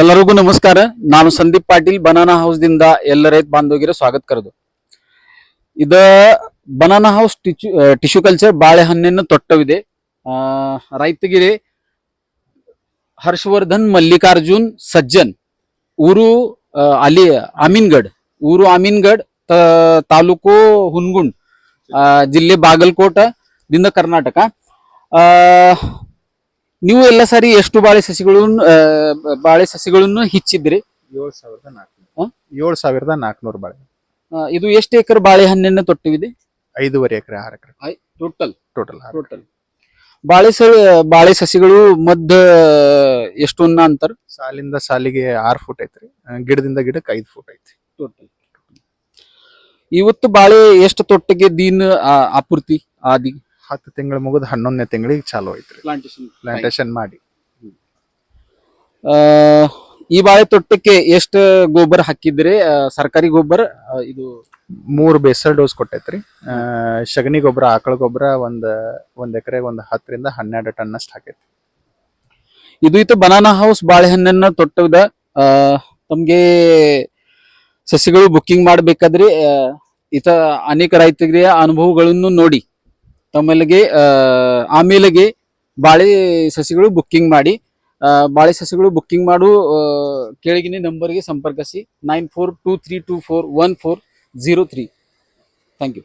ಎಲ್ಲರಿಗೂ ನಮಸ್ಕಾರ. ನಾನು ಸಂದೀಪ್ ಪಾಟೀಲ್ ಬನಾನಾ ಹೌಸ್ ದಿಂದ ಎಲ್ಲ ರೈತ ಸ್ವಾಗತ ಕರೆದು. ಇದ banana house tissue tissue culture ಬಾಳೆಹಣ್ಣಿನ ತೊಟ್ಟವಿದೆ. ರೈತಗಿರಿ ಹರ್ಷವರ್ಧನ್, ಮಲ್ಲಿಕಾರ್ಜುನ್, ಸಜ್ಜನ್, ಊರು ಅಲಿ ಅಲ್ಲಿ ಅಮೀನ್ಗಡ್, ಊರು ಅಮೀನ್ಗಡ್, ತ- ತಾಲೂಕು ಹುನ್ಗುಂಡ್ ಜಿಲ್ಲೆ ಬಾಗಲಕೋಟ ದಿಂದ ಕರ್ನಾಟಕ ನೀವು ಎಲ್ಲ ಸಾರಿ ಎಷ್ಟು ಬಾಳೆ ಸಸಿಗಳನ್ನು ಬಾಳೆ ಸಸಿಗಳನ್ನು ಹಿಚ್ಚಿದ್ರಿ? ಏಳು ಸಾವಿರದ ನಾಲ್ಕು? ಏಳು ಸಾವಿರದ ನಾಲ್ಕುನೂರು ಬಾಳೆ. ಇದು ಎಷ್ಟು ಎಕರೆ ಬಾಳೆಹಣ್ಣಿನ ತೊಟ್ಟಿವಿದೆ? ಐದೂವರೆ ಎಕರೆ ಆರು ಎಕರೆ. ಟೋಟಲ್ ಟೋಟಲ್ ಟೋಟಲ್ ಬಾಳೆ ಸ ಬಾಳೆ ಸಸಿಗಳು ಮಧ್ಯ ಎಷ್ಟು ಅಂತಾರ? ಸಾಲಿಂದ ಸಾಲಿಗೆ ಆರು ಫುಟ್ ಐತ್ರಿ. ಗಿಡದಿಂದ ಗಿಡಕ್ಕೆ ಐದು ಫುಟ್ ಐತಿ ಟೋಟಲ್ ಇವತ್ತು ಬಾಳೆ ಎಷ್ಟು ತೊಟ್ಟಿಗೆ ದೀನ್ ಆಪೂರ್ತಿ ಆದಿ? ಹತ್ತು ತಿಂಗಳು ಮುಗಿದ ಹನ್ನೊಂದನೇ ತಿಂಗಳಿಗೆ ಚಾಲು ಐತ್ರಿ ಪ್ಲಾಂಟೇಶನ್ ಪ್ಲಾಂಟೇಶನ್ ಮಾಡಿ. ಈ ಬಾಳೆ ತೊಟ್ಟಕ್ಕೆ ಎಷ್ಟು ಗೊಬ್ಬರ ಹಾಕಿದ್ರಿ ಆ, ಸರ್ಕಾರಿ ಗೊಬ್ಬರ ಆ, ಇದು ಮೂರು ಬೇಸರ್ ಡೋಸ್ ಕೊಟ್ಟೈತ್ರಿ. ಶಗಣಿ ಸಗಣಿ ಗೊಬ್ಬರ ಆಕಳ ಗೊಬ್ಬರ ಒಂದ್ ಒಂದ್ ಎಕರೆ ಒಂದ್ ಹತ್ತರಿಂದ ಹನ್ನೆರಡು ಟನ್ ಅಷ್ಟು ಹಾಕೈತಿ ಇದು ಇತ್ತು ಬನಾನಾ ಹೌಸ್ ಬಾಳೆಹಣ್ಣನ್ನ ತೊಟ್ಟದ. ಆ, ತಮ್ಗೆ ಸಸಿಗಳು ಬುಕ್ಕಿಂಗ್ ಮಾಡಬೇಕಾದ್ರೆ ಇತ ಅನೇಕ ರೈತರಿಗೆ ಅನುಭವಗಳನ್ನು ನೋಡಿ. ತಮ್ಮಲ್ಲಿಗೆ ಆಮೇಲೆಗೆ ಬಾಳೆ ಸಸಿಗಳು ಬುಕ್ಕಿಂಗ್ ಮಾಡಿ. ಬಾಳೆ ಸಸಿಗಳು ಬುಕ್ಕಿಂಗ್ ಮಾಡು ಕೆಳಗಿನ ನಂಬರ್ಗೆ ಸಂಪರ್ಕಿಸಿ. Nine four two three two four one four zero three thank you